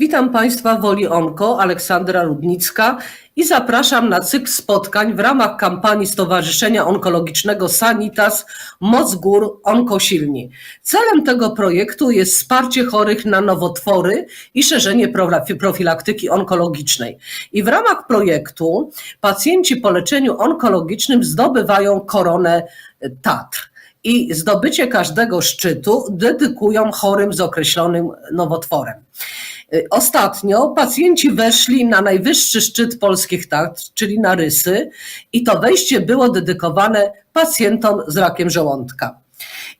Witam Państwa Woli Onko, Aleksandra Rudnicka i zapraszam na cykl spotkań w ramach kampanii Stowarzyszenia Onkologicznego Sanitas Moc Gór Onkosilni. Celem tego projektu jest wsparcie chorych na nowotwory i szerzenie profilaktyki onkologicznej. I w ramach projektu pacjenci po leczeniu onkologicznym zdobywają koronę Tatr i zdobycie każdego szczytu dedykują chorym z określonym nowotworem. Y, Ostatnio pacjenci weszli na najwyższy szczyt polskich Tatr, czyli na Rysy, i to wejście było dedykowane pacjentom z rakiem żołądka.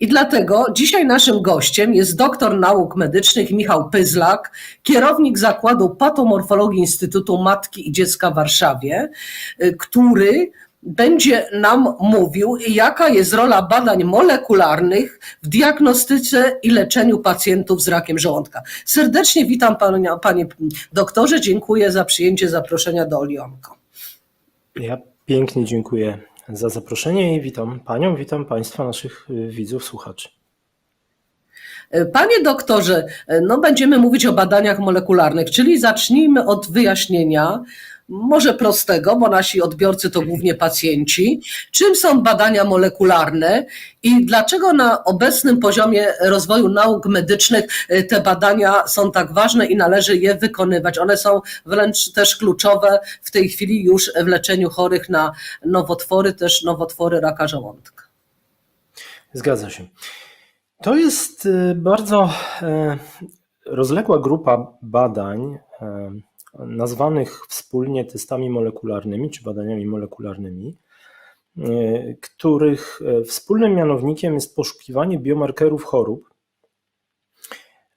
I dlatego dzisiaj naszym gościem jest doktor nauk medycznych Michał Pyzlak, kierownik Zakładu Patomorfologii Instytutu Matki i Dziecka w Warszawie, y, który będzie nam mówił, jaka jest rola badań molekularnych w diagnostyce i leczeniu pacjentów z rakiem żołądka. Serdecznie witam panie, panie doktorze, dziękuję za przyjęcie zaproszenia do Olionko. Ja pięknie dziękuję za zaproszenie i witam Panią, witam Państwa, naszych y, widzów, słuchaczy. Panie doktorze, no będziemy mówić o badaniach molekularnych, czyli zacznijmy od wyjaśnienia, może prostego, bo nasi odbiorcy to głównie pacjenci. Czym są badania molekularne i dlaczego na obecnym poziomie rozwoju nauk medycznych y, te badania są tak ważne i należy je wykonywać? One są wręcz też kluczowe w tej chwili już w leczeniu chorych na nowotwory, też nowotwory raka żołądka. Zgadza się. To jest y, bardzo e, rozległa grupa badań, e, nazwanych wspólnie testami molekularnymi czy badaniami molekularnymi, y, których e, wspólnym mianownikiem jest poszukiwanie biomarkerów chorób,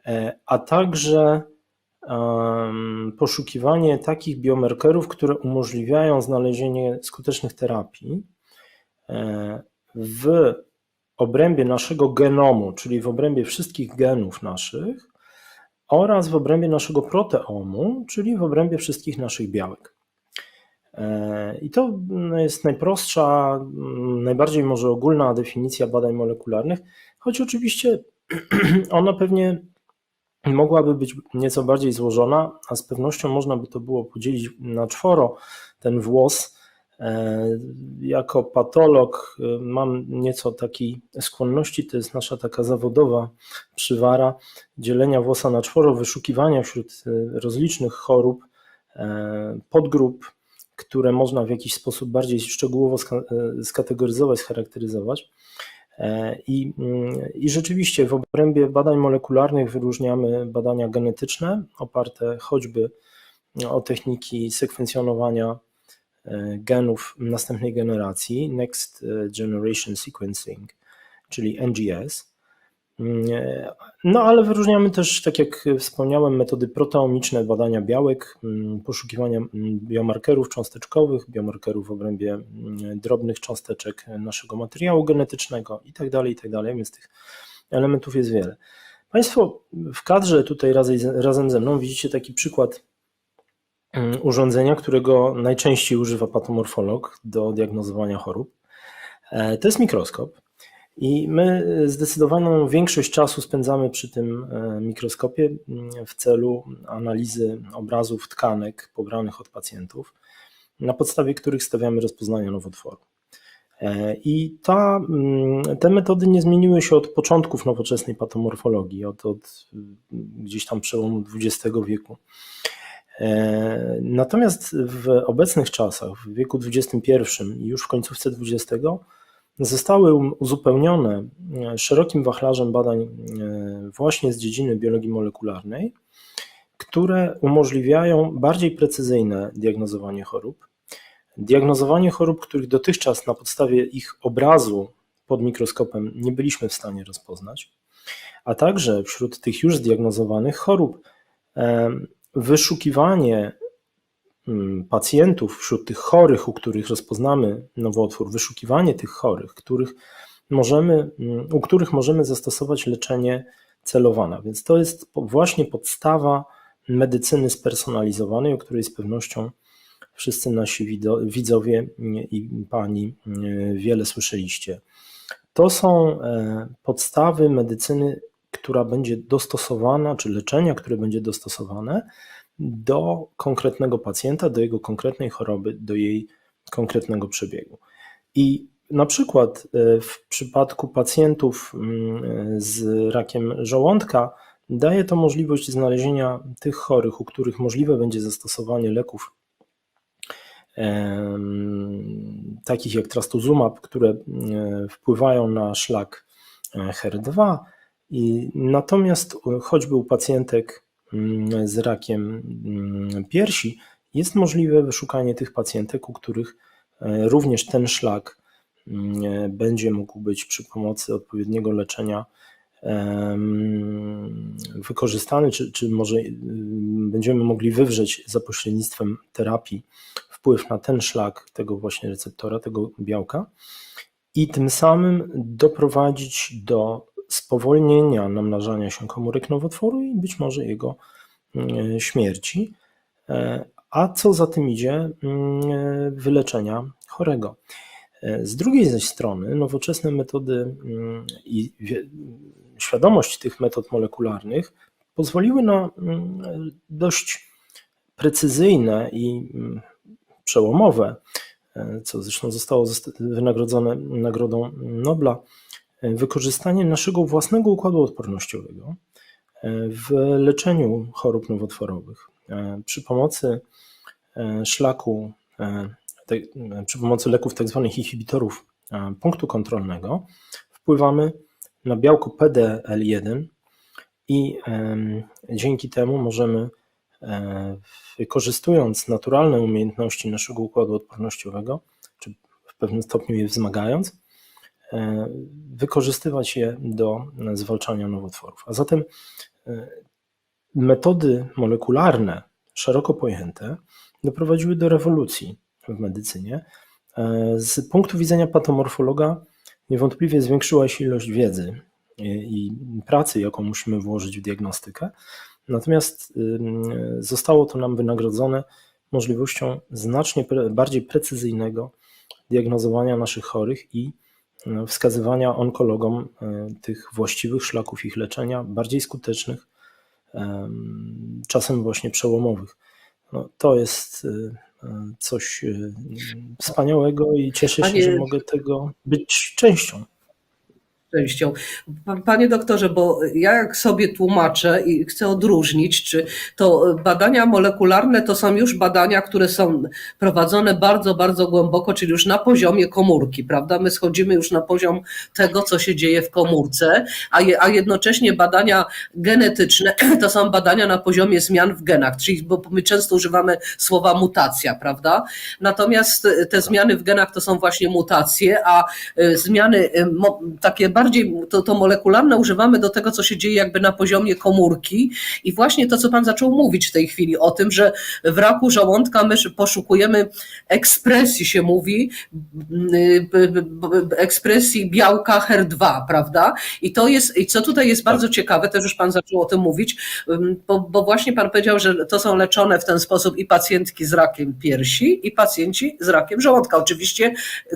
e, a także poszukiwanie takich biomarkerów, które umożliwiają znalezienie skutecznych terapii e, w obrębie naszego genomu, czyli w obrębie wszystkich genów naszych oraz w obrębie naszego proteomu, czyli w obrębie wszystkich naszych białek. E, I to mm, jest najprostsza, mm, najbardziej może ogólna definicja badań molekularnych, choć oczywiście ona pewnie mogłaby być nieco bardziej złożona, a z pewnością można by to było podzielić na czworo ten włos. E, Jako patolog e, mam nieco takiej skłonności, to jest nasza taka zawodowa przywara dzielenia włosa na czworo, wyszukiwania wśród e, rozlicznych chorób podgrup, które można w jakiś sposób bardziej szczegółowo ska- skategoryzować, scharakteryzować. I, mm, I rzeczywiście w obrębie badań molekularnych wyróżniamy badania genetyczne, oparte choćby o techniki sekwencjonowania genów następnej generacji, Next Generation Sequencing, czyli NGS. Mm, e, No ale wyróżniamy też, tak jak wspomniałem, metody proteomiczne badania białek, mm, poszukiwania mm, biomarkerów cząsteczkowych, biomarkerów w obrębie drobnych cząsteczek naszego materiału genetycznego itd., itd., więc tych elementów jest wiele. Państwo w kadrze tutaj razem, ze mną widzicie taki przykład urządzenia, którego najczęściej używa patomorfolog do diagnozowania chorób. E, To jest mikroskop. I my zdecydowaną większość czasu spędzamy przy tym e, mikroskopie mm, w celu analizy obrazów tkanek pobranych od pacjentów, na podstawie których stawiamy rozpoznania nowotworu. E, I ta, mm, te metody nie zmieniły się od początków nowoczesnej patomorfologii, od, od mm, gdzieś tam przełomu XX wieku. E, Natomiast w obecnych czasach, w wieku XXI i już w końcówce XX, zostały um- uzupełnione e, szerokim wachlarzem badań e, właśnie z dziedziny biologii molekularnej, które umożliwiają bardziej precyzyjne diagnozowanie chorób. Diagnozowanie chorób, których dotychczas na podstawie ich obrazu pod mikroskopem nie byliśmy w stanie rozpoznać, a także wśród tych już zdiagnozowanych chorób wyszukiwanie mm, pacjentów, wśród tych chorych, u których rozpoznamy nowotwór, wyszukiwanie tych chorych, których możemy, mm, u których możemy zastosować leczenie celowane. Więc to jest właśnie podstawa medycyny spersonalizowanej, o której z pewnością wszyscy nasi widzowie i pani mm, wiele słyszeliście. To są e, podstawy medycyny która będzie dostosowana, czy leczenia, które będzie dostosowane do konkretnego pacjenta, do jego konkretnej choroby, do jej konkretnego przebiegu. I na przykład e, w przypadku pacjentów mm, z rakiem żołądka daje to możliwość znalezienia tych chorych, u których możliwe będzie zastosowanie leków em, takich jak trastuzumab, które e, wpływają na szlak e, HER2. I natomiast choćby u pacjentek mm, z rakiem mm, piersi jest możliwe wyszukanie tych pacjentek, u których e, również ten szlak mm, będzie mógł być przy pomocy odpowiedniego leczenia wykorzystany, czy, czy może y, będziemy mogli wywrzeć za pośrednictwem terapii wpływ na ten szlak tego właśnie receptora, tego białka i tym samym doprowadzić do spowolnienia namnażania się komórek nowotworu i być może jego mm, śmierci, e, a co za tym idzie, mm, wyleczenia chorego. E, Z drugiej zaś strony nowoczesne metody mm, i świadomość tych metod molekularnych pozwoliły na dość precyzyjne i przełomowe, e, co zresztą zostało zosta- wynagrodzone Nagrodą Nobla, wykorzystanie naszego własnego układu odpornościowego e, w leczeniu chorób nowotworowych e, przy pomocy e, szlaku, przy pomocy leków tzw. inhibitorów e, punktu kontrolnego wpływamy na białko PDL1 i dzięki temu możemy, wykorzystując naturalne umiejętności naszego układu odpornościowego, czy w pewnym stopniu je wzmagając, wykorzystywać je do e, zwalczania nowotworów. A zatem e, metody molekularne, szeroko pojęte, doprowadziły do rewolucji w medycynie. E, Z punktu widzenia patomorfologa niewątpliwie zwiększyła się ilość wiedzy i pracy, jaką musimy włożyć w diagnostykę. Natomiast zostało to nam wynagrodzone możliwością znacznie bardziej precyzyjnego diagnozowania naszych chorych i wskazywania onkologom y, tych właściwych szlaków ich leczenia, bardziej skutecznych, em, czasem właśnie przełomowych. No, to jest coś wspaniałego i cieszę się, Panie- że mogę tego być częścią. Częścią. Pa- Panie doktorze, bo ja jak sobie tłumaczę i chcę odróżnić, czy to badania molekularne to są już badania, które są prowadzone bardzo, bardzo głęboko, czyli już na poziomie komórki, prawda? My schodzimy już na poziom tego, co się dzieje w komórce, a, je, a jednocześnie badania genetyczne to są badania na poziomie zmian w genach, czyli bo my często używamy słowa mutacja, prawda? Natomiast te zmiany w genach to są właśnie mutacje, a y, zmiany y, takie bardziej to, to molekularne używamy do tego, co się dzieje jakby na poziomie komórki i właśnie to, co Pan zaczął mówić w tej chwili o tym, że w raku żołądka my poszukujemy ekspresji, się mówi, y, ekspresji białka HER2, prawda? I to jest, i co tutaj jest bardzo ciekawe, też już Pan zaczął o tym mówić, bo, bo właśnie Pan powiedział, że to są leczone w ten sposób i pacjentki z rakiem piersi, i pacjenci z rakiem żołądka. Oczywiście,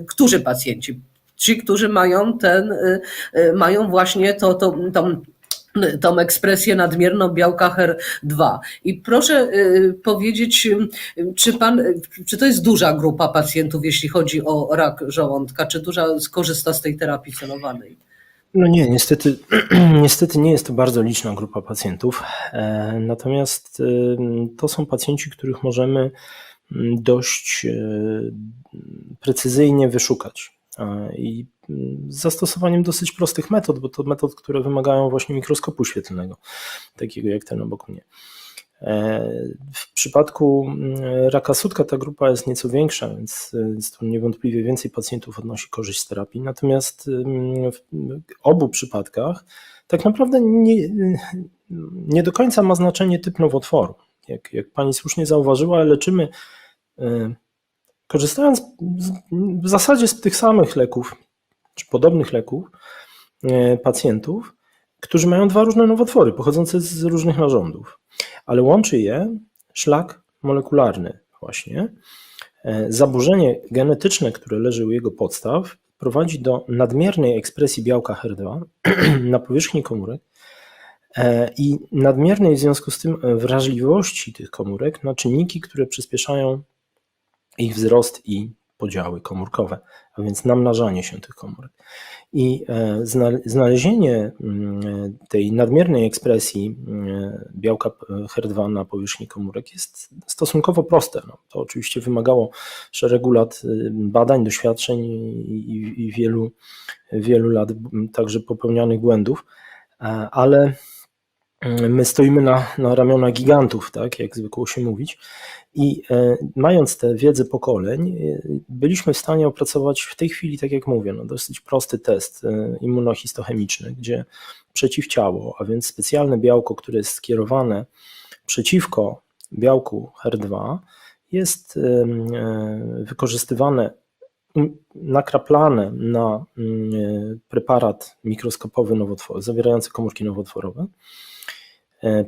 którzy pacjenci? Ci, którzy mają ten, y, y, mają właśnie to, to, tą, tą ekspresję nadmierną białka HER2. I proszę y, powiedzieć, czy pan, czy to jest duża grupa pacjentów, jeśli chodzi o rak żołądka, czy duża skorzysta z tej terapii celowanej? No nie, niestety, niestety nie jest to bardzo liczna grupa pacjentów. E, Natomiast to są pacjenci, których możemy mm, dość precyzyjnie wyszukać. E, I mm, z zastosowaniem dosyć prostych metod, bo to metod, które wymagają właśnie mikroskopu świetlnego, takiego jak ten obok mnie. E, W przypadku mm, raka sutka ta grupa jest nieco większa, więc, więc tu niewątpliwie więcej pacjentów odnosi korzyść z terapii. Natomiast mm, w obu przypadkach tak naprawdę nie, nie do końca ma znaczenie typ nowotworu. Jak, jak pani słusznie zauważyła, leczymy e, korzystając w zasadzie z tych samych leków, czy podobnych leków e, pacjentów, którzy mają dwa różne nowotwory pochodzące z różnych narządów ale łączy je szlak molekularny właśnie. E, Zaburzenie genetyczne, które leży u jego podstaw, prowadzi do nadmiernej ekspresji białka HER2 na powierzchni komórek, e, i nadmiernej w związku z tym wrażliwości tych komórek na czynniki, które przyspieszają ich wzrost i podziały komórkowe, a więc namnażanie się tych komórek. I e, zna- znalezienie mm, tej nadmiernej ekspresji mm, białka HER2 na powierzchni komórek jest stosunkowo proste. No, to oczywiście wymagało szeregu lat y, badań, doświadczeń i, wielu, wielu lat także popełnianych błędów, e, ale my stoimy na, na ramionach gigantów, tak, jak zwykło się mówić. I e, mając tę wiedzę pokoleń, e, byliśmy w stanie opracować w tej chwili, tak jak mówię, no dosyć prosty test e, immunohistochemiczny, gdzie przeciwciało, a więc specjalne białko, które jest skierowane przeciwko białku HER2, jest e, wykorzystywane, nakraplane na e, preparat mikroskopowy nowotwor, zawierający komórki nowotworowe, e,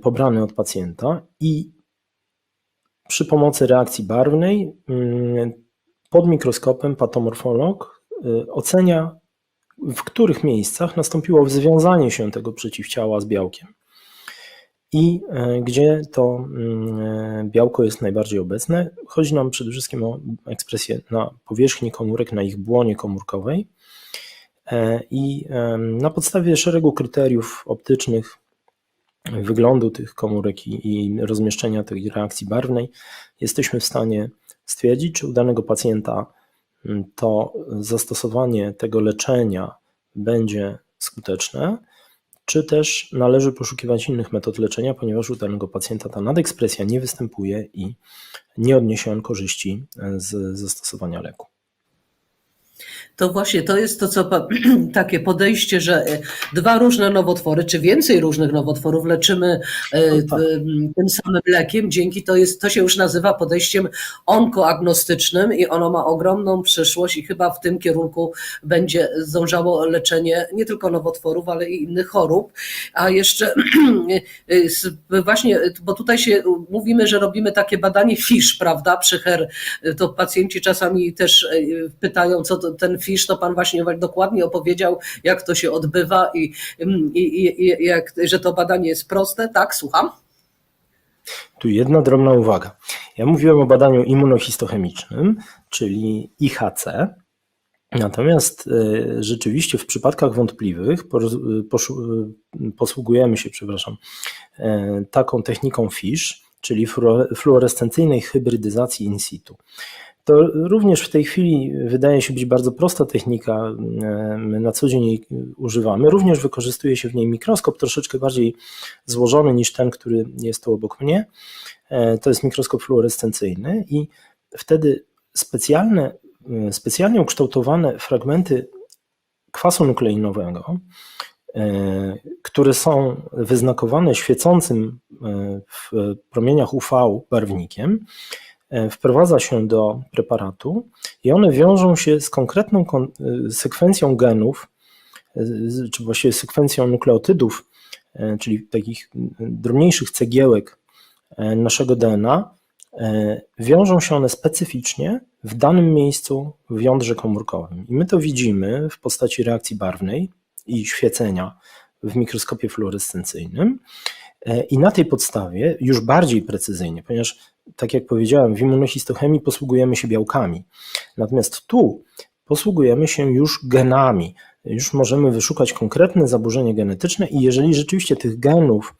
pobrany od pacjenta i przy pomocy reakcji barwnej mm, pod mikroskopem patomorfolog y, ocenia, w których miejscach nastąpiło związanie się tego przeciwciała z białkiem i e, gdzie to mm, e, białko jest najbardziej obecne. Chodzi nam przede wszystkim o ekspresję na powierzchni komórek, na ich błonie komórkowej. E, I na podstawie szeregu kryteriów optycznych wyglądu tych komórek i, i rozmieszczenia tej reakcji barwnej, jesteśmy w stanie stwierdzić, czy u danego pacjenta mm, to zastosowanie tego leczenia będzie skuteczne, czy też należy poszukiwać innych metod leczenia, ponieważ u danego pacjenta ta nadekspresja nie występuje i nie odniesie on korzyści z zastosowania leku. To właśnie to jest to, co takie podejście, że e, dwa różne nowotwory, czy więcej różnych nowotworów leczymy e, No tak. tym samym lekiem. Dzięki to jest, to się już nazywa podejściem onkoagnostycznym i ono ma ogromną przyszłość i chyba w tym kierunku będzie zdążało leczenie nie tylko nowotworów, ale i innych chorób. A jeszcze z- właśnie, bo tutaj się mówimy, że robimy takie badanie FISH, prawda, przy HER, to pacjenci czasami też e, pytają, co to ten FISH, to pan właśnie dokładnie opowiedział, jak to się odbywa i, i, i, i jak, że to badanie jest proste, tak, słucham? Tu jedna drobna uwaga. Ja mówiłem o badaniu immunohistochemicznym, czyli IHC. Natomiast e, rzeczywiście w przypadkach wątpliwych poszu- e, posługujemy się, przepraszam, e, taką techniką FISH, czyli fluore- fluorescencyjnej hybrydyzacji in situ. To również w tej chwili wydaje się być bardzo prosta technika, e, my na co dzień jej używamy. Również wykorzystuje się w niej mikroskop troszeczkę bardziej złożony niż ten, który jest tu obok mnie. E, To jest mikroskop fluorescencyjny i wtedy specjalne, e, specjalnie ukształtowane fragmenty kwasu nukleinowego, które są wyznakowane świecącym w promieniach UV barwnikiem, wprowadza się do preparatu i one wiążą się z konkretną kon- e, sekwencją genów, e, czy właściwie sekwencją nukleotydów, e, czyli takich drobniejszych cegiełek e, naszego DNA, e, wiążą się one specyficznie w danym miejscu w jądrze komórkowym. I my to widzimy w postaci reakcji barwnej i świecenia w mikroskopie fluorescencyjnym. E, I na tej podstawie już bardziej precyzyjnie, ponieważ tak jak powiedziałem, w immunohistochemii posługujemy się białkami, natomiast tu posługujemy się już genami. Już możemy wyszukać konkretne zaburzenie genetyczne i jeżeli rzeczywiście tych genów,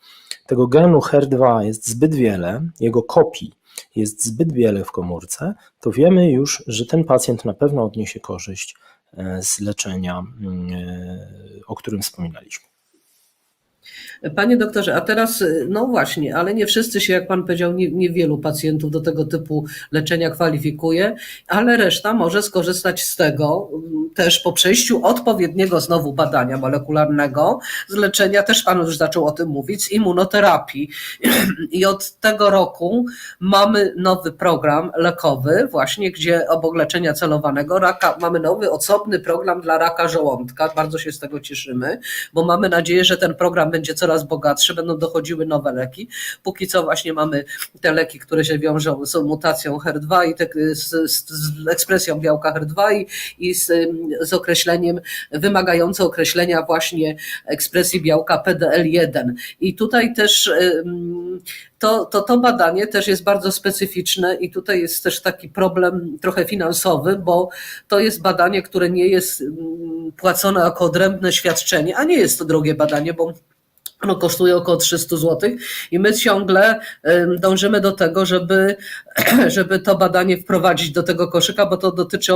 tego genu HER2 jest zbyt wiele, jego kopii jest zbyt wiele w komórce, to wiemy już, że ten pacjent na pewno odniesie korzyść e, z leczenia, mm, e, o którym wspominaliśmy. Panie doktorze, a teraz, no właśnie, ale nie wszyscy się, jak pan powiedział, nie- niewielu pacjentów do tego typu leczenia kwalifikuje, ale reszta może skorzystać z tego mm, też po przejściu odpowiedniego znowu badania molekularnego, z leczenia, też pan już zaczął o tym mówić, z immunoterapii. I od tego roku mamy nowy program lekowy, właśnie gdzie obok leczenia celowanego raka, mamy nowy osobny program dla raka żołądka. Bardzo się z tego cieszymy, bo mamy nadzieję, że ten program będzie coraz bogatsze, będą dochodziły nowe leki. Póki co właśnie mamy te leki, które się wiążą z mutacją HER2 i te, z, z, z ekspresją białka HER2 i, i z, z określeniem, wymagające określenia właśnie ekspresji białka PDL1. I tutaj też to, to, to badanie też jest bardzo specyficzne i tutaj jest też taki problem trochę finansowy, bo to jest badanie, które nie jest płacone jako odrębne świadczenie, a nie jest to drogie badanie, bo ono kosztuje około 300 zł i my ciągle ym, dążymy do tego, żeby, żeby to badanie wprowadzić do tego koszyka, bo to dotyczy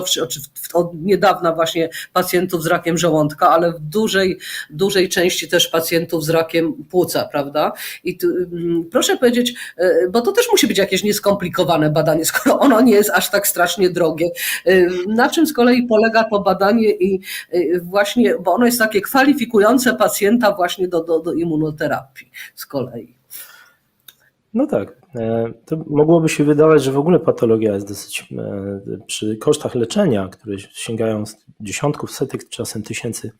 od niedawna właśnie pacjentów z rakiem żołądka, ale w dużej, dużej części też pacjentów z rakiem płuca, prawda? I tu, proszę powiedzieć, y, bo to też musi być jakieś nieskomplikowane badanie, skoro ono nie jest aż tak strasznie drogie. Na czym z kolei polega to badanie i y, właśnie, bo ono jest takie kwalifikujące pacjenta właśnie do, do, do immunoterapii z kolei. No tak. e, To mogłoby się wydawać, że w ogóle patologia jest dosyć e, przy kosztach leczenia, które sięgają dziesiątków, setek, czasem tysięcy.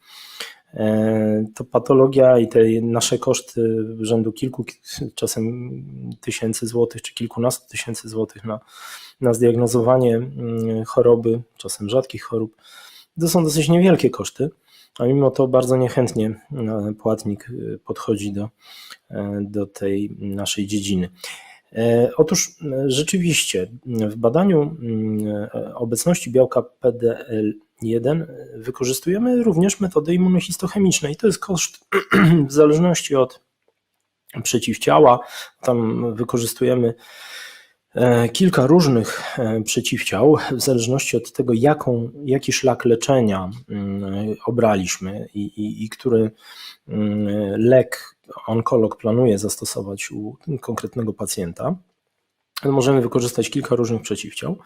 e, To patologia i te nasze koszty rzędu kilku, czasem tysięcy złotych, czy kilkunastu tysięcy złotych na, na zdiagnozowanie mm, choroby, czasem rzadkich chorób, to są dosyć niewielkie koszty, a mimo to bardzo niechętnie e, płatnik e, podchodzi do, e, do tej naszej dziedziny. Otóż rzeczywiście w badaniu mm, obecności białka PDL1 wykorzystujemy również metody immunohistochemiczne i to jest koszt w zależności od przeciwciała. Tam wykorzystujemy kilka różnych e, przeciwciał w zależności od tego, jaką, jaki szlak leczenia mm, obraliśmy i, i, i który mm, lek onkolog planuje zastosować u konkretnego pacjenta. Możemy wykorzystać kilka różnych przeciwciał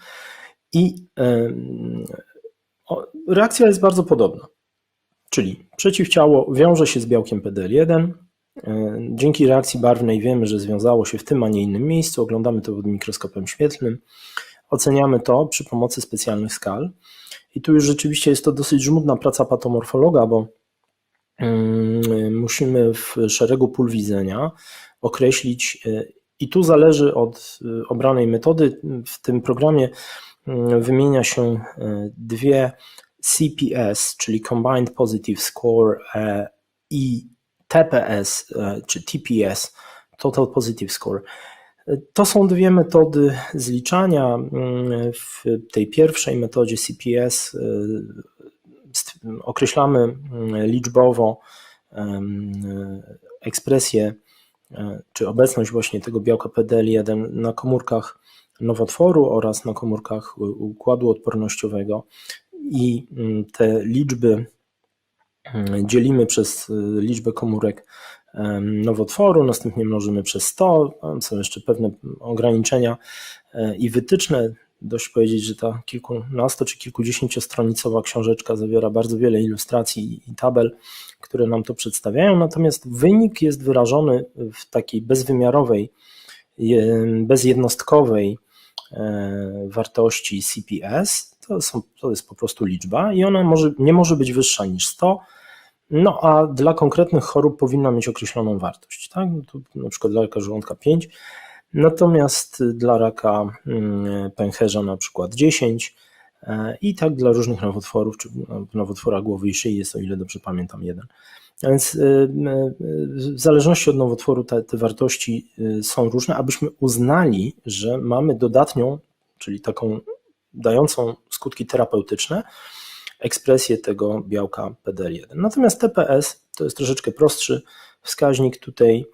i o, reakcja jest bardzo podobna. Czyli przeciwciało wiąże się z białkiem PDL1. E, Dzięki reakcji barwnej wiemy, że związało się w tym, a nie innym miejscu. Oglądamy to pod mikroskopem świetlnym. Oceniamy to przy pomocy specjalnych skal. I tu już rzeczywiście jest to dosyć żmudna praca patomorfologa, bo mm, musimy w szeregu pól widzenia określić, e, i tu zależy od e, obranej metody. W tym programie mm, wymienia się dwie CPS, czyli Combined Positive Score i TPS, e, czy TPS, Total Positive Score. E, To są dwie metody zliczania. Mm, W tej pierwszej metodzie CPS e, określamy mm, liczbowo ekspresję czy obecność właśnie tego białka PDL1 na komórkach nowotworu oraz na komórkach układu odpornościowego i te liczby dzielimy przez y, liczbę komórek nowotworu, następnie mnożymy przez 100. Tam są jeszcze pewne ograniczenia e, i wytyczne. Dość powiedzieć, że ta kilkunasto czy kilkudziesięciostronicowa książeczka zawiera bardzo wiele ilustracji i tabel, które nam to przedstawiają, natomiast wynik jest wyrażony w takiej bezwymiarowej, je- bezjednostkowej e, wartości CPS. To, są, to jest po prostu liczba i ona może, nie może być wyższa niż 100, no a dla konkretnych chorób powinna mieć określoną wartość. Tak? No na przykład dla raka żołądka 5, natomiast dla raka mm, pęcherza na przykład 10 e, i tak dla różnych nowotworów, czy no, nowotwora głowy i szyi jest, o ile dobrze pamiętam, jeden. A Więc y, y, w zależności od nowotworu te, te wartości są różne, abyśmy uznali, że mamy dodatnią, czyli taką dającą skutki terapeutyczne, ekspresję tego białka PDL1. Natomiast TPS to jest troszeczkę prostszy wskaźnik. Tutaj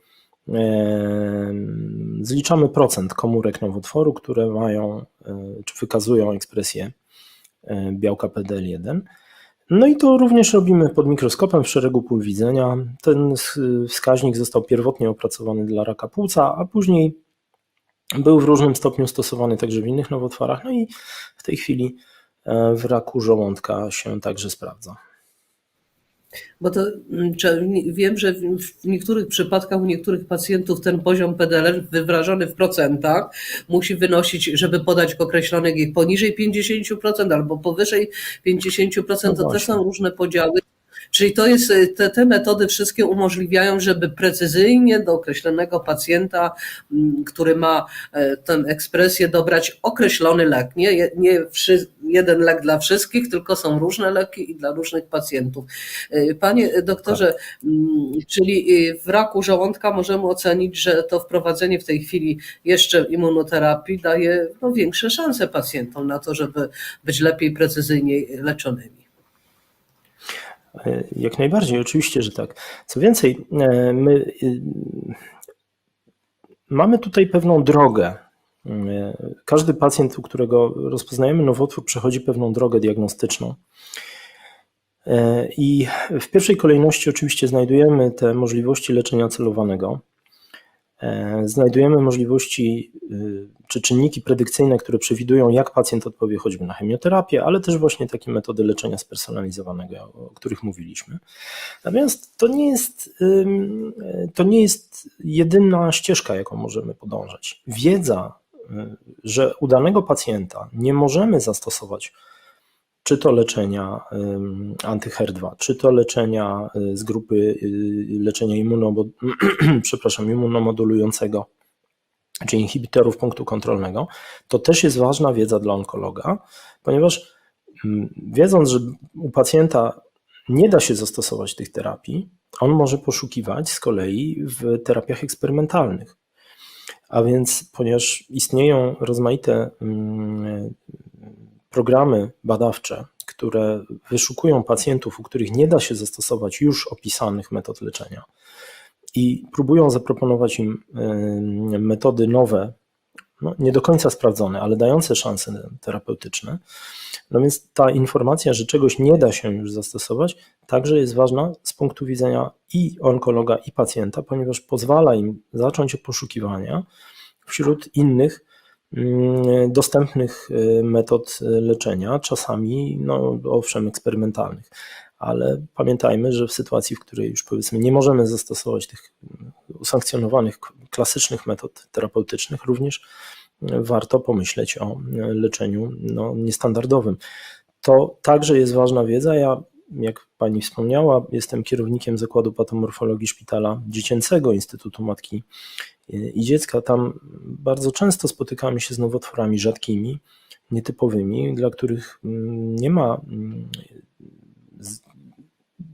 em, zliczamy procent komórek nowotworu, które mają e, czy wykazują ekspresję e, białka PDL1. No i to również robimy pod mikroskopem w szeregu pól widzenia. Ten wskaźnik został pierwotnie opracowany dla raka płuca, a później był w różnym stopniu stosowany także w innych nowotworach. No i w tej chwili w raku żołądka się także sprawdza. Bo to mm, wiem, że w niektórych przypadkach u niektórych pacjentów ten poziom PDL wyrażony w procentach musi wynosić, żeby podać określonek ich poniżej 50% albo powyżej 50%. No to też są różne podziały. Czyli to jest, y, te, te metody wszystkie umożliwiają, żeby precyzyjnie do określonego pacjenta, mm, który ma e, tę ekspresję, dobrać określony lek. Nie, nie jeden lek dla wszystkich, tylko są różne leki i dla różnych pacjentów. E, Panie doktorze, mm, czyli y, w raku żołądka możemy ocenić, że to wprowadzenie w tej chwili jeszcze immunoterapii daje no, większe szanse pacjentom na to, żeby być lepiej, precyzyjniej leczonymi. E, Jak najbardziej, oczywiście, że tak. Co więcej, e, my mamy tutaj pewną drogę. E, Każdy pacjent, u którego rozpoznajemy nowotwór, przechodzi pewną drogę diagnostyczną. E, I w pierwszej kolejności oczywiście znajdujemy te możliwości leczenia celowanego. E, Znajdujemy możliwości y, czy czynniki predykcyjne, które przewidują, jak pacjent odpowie choćby na chemioterapię, ale też właśnie takie metody leczenia spersonalizowanego, o których mówiliśmy. Natomiast to nie jest, to nie jest jedyna ścieżka, jaką możemy podążać. Wiedza, że u danego pacjenta nie możemy zastosować czy to leczenia ym, anty-HER2, czy to leczenia y, z grupy y, leczenia immunomo, przepraszam, immunomodulującego, czy inhibitorów punktu kontrolnego, to też jest ważna wiedza dla onkologa, ponieważ mm, wiedząc, że u pacjenta nie da się zastosować tych terapii, on może poszukiwać z kolei w terapiach eksperymentalnych. A więc, ponieważ istnieją rozmaite mm, programy badawcze, które wyszukują pacjentów, u których nie da się zastosować już opisanych metod leczenia i próbują zaproponować im metody nowe, no, nie do końca sprawdzone, ale dające szanse terapeutyczne. No więc ta informacja, że czegoś nie da się już zastosować, także jest ważna z punktu widzenia i onkologa, i pacjenta, ponieważ pozwala im zacząć poszukiwania wśród innych mm, dostępnych y, metod leczenia, czasami, no owszem, eksperymentalnych. Ale pamiętajmy, że w sytuacji, w której już powiedzmy nie możemy zastosować tych usankcjonowanych klasycznych metod terapeutycznych, również warto pomyśleć o leczeniu no, niestandardowym. To także jest ważna wiedza. Ja, jak Pani wspomniała, jestem kierownikiem Zakładu Patomorfologii Szpitala Dziecięcego Instytutu Matki i Dziecka. Tam bardzo często spotykamy się z nowotworami rzadkimi, nietypowymi, dla których nie ma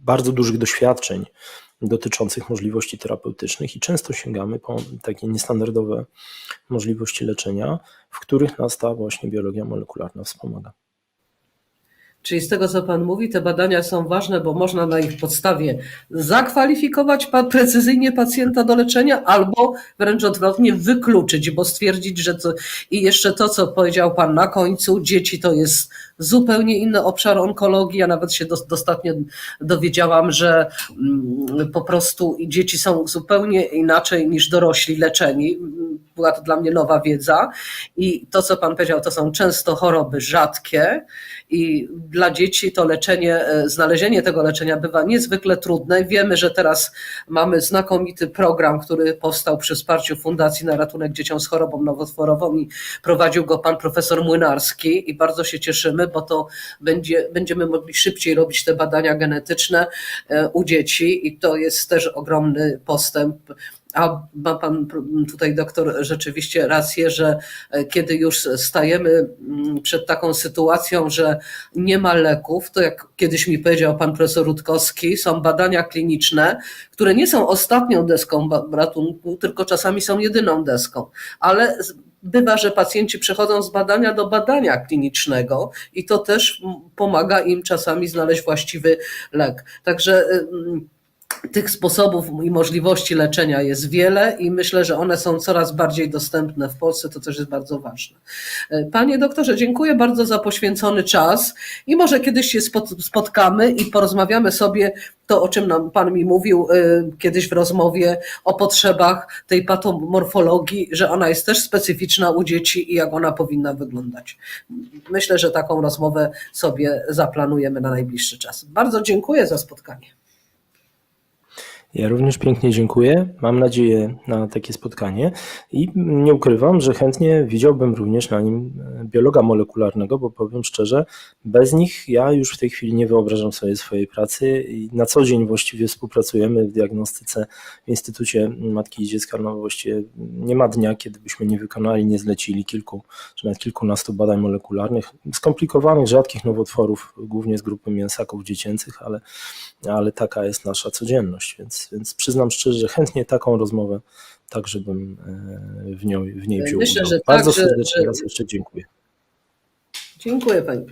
bardzo dużych doświadczeń dotyczących możliwości terapeutycznych i często sięgamy po takie niestandardowe możliwości leczenia, w których nas ta właśnie biologia molekularna wspomaga. Czyli z tego, co Pan mówi, te badania są ważne, bo można na ich podstawie zakwalifikować precyzyjnie pacjenta do leczenia, albo wręcz odwrotnie wykluczyć, bo stwierdzić, że to i jeszcze to, co powiedział Pan na końcu, dzieci to jest zupełnie inny obszar onkologii. Ja nawet się dos- dostatnio dowiedziałam, że mm, po prostu dzieci są zupełnie inaczej niż dorośli leczeni. Była to dla mnie nowa wiedza. I to, co Pan powiedział, to są często choroby rzadkie i dla dzieci to leczenie, e, znalezienie tego leczenia bywa niezwykle trudne. Wiemy, że teraz mamy znakomity program, który powstał przy wsparciu Fundacji na ratunek dzieciom z chorobą nowotworową i prowadził go pan profesor Młynarski i bardzo się cieszymy, bo to będzie, będziemy mogli szybciej robić te badania genetyczne e, u dzieci i to jest też ogromny postęp. A ma pan tutaj doktor rzeczywiście rację, że e, kiedy już stajemy mm, przed taką sytuacją, że nie ma leków, to jak kiedyś mi powiedział pan profesor Rutkowski, są badania kliniczne, które nie są ostatnią deską ratunku, tylko czasami są jedyną deską, ale bywa, że pacjenci przechodzą z badania do badania klinicznego i to też mm, pomaga im czasami znaleźć właściwy lek. Także tych sposobów i możliwości leczenia jest wiele i myślę, że one są coraz bardziej dostępne w Polsce, to też jest bardzo ważne. Panie doktorze, dziękuję bardzo za poświęcony czas i może kiedyś się spot- spotkamy i porozmawiamy sobie to, o czym nam Pan mi mówił y, kiedyś w rozmowie o potrzebach tej patomorfologii, że ona jest też specyficzna u dzieci i jak ona powinna wyglądać. Myślę, że taką rozmowę sobie zaplanujemy na najbliższy czas. Bardzo dziękuję za spotkanie. Ja również pięknie dziękuję. Mam nadzieję na takie spotkanie i nie ukrywam, że chętnie widziałbym również na nim biologa molekularnego, bo powiem szczerze, bez nich ja już w tej chwili nie wyobrażam sobie swojej pracy i na co dzień właściwie współpracujemy w diagnostyce w Instytucie Matki i Dziecka. No właściwie nie ma dnia, kiedy byśmy nie wykonali, nie zlecili kilku czy nawet kilkunastu badań molekularnych, skomplikowanych, rzadkich nowotworów, głównie z grupy mięsaków dziecięcych, ale, ale taka jest nasza codzienność, więc, więc przyznam szczerze, że chętnie taką rozmowę także bym e, w, nią, w niej wziął Myślę, udział. Bardzo tak, serdecznie że- raz jeszcze dziękuję. Dziękuję Pani.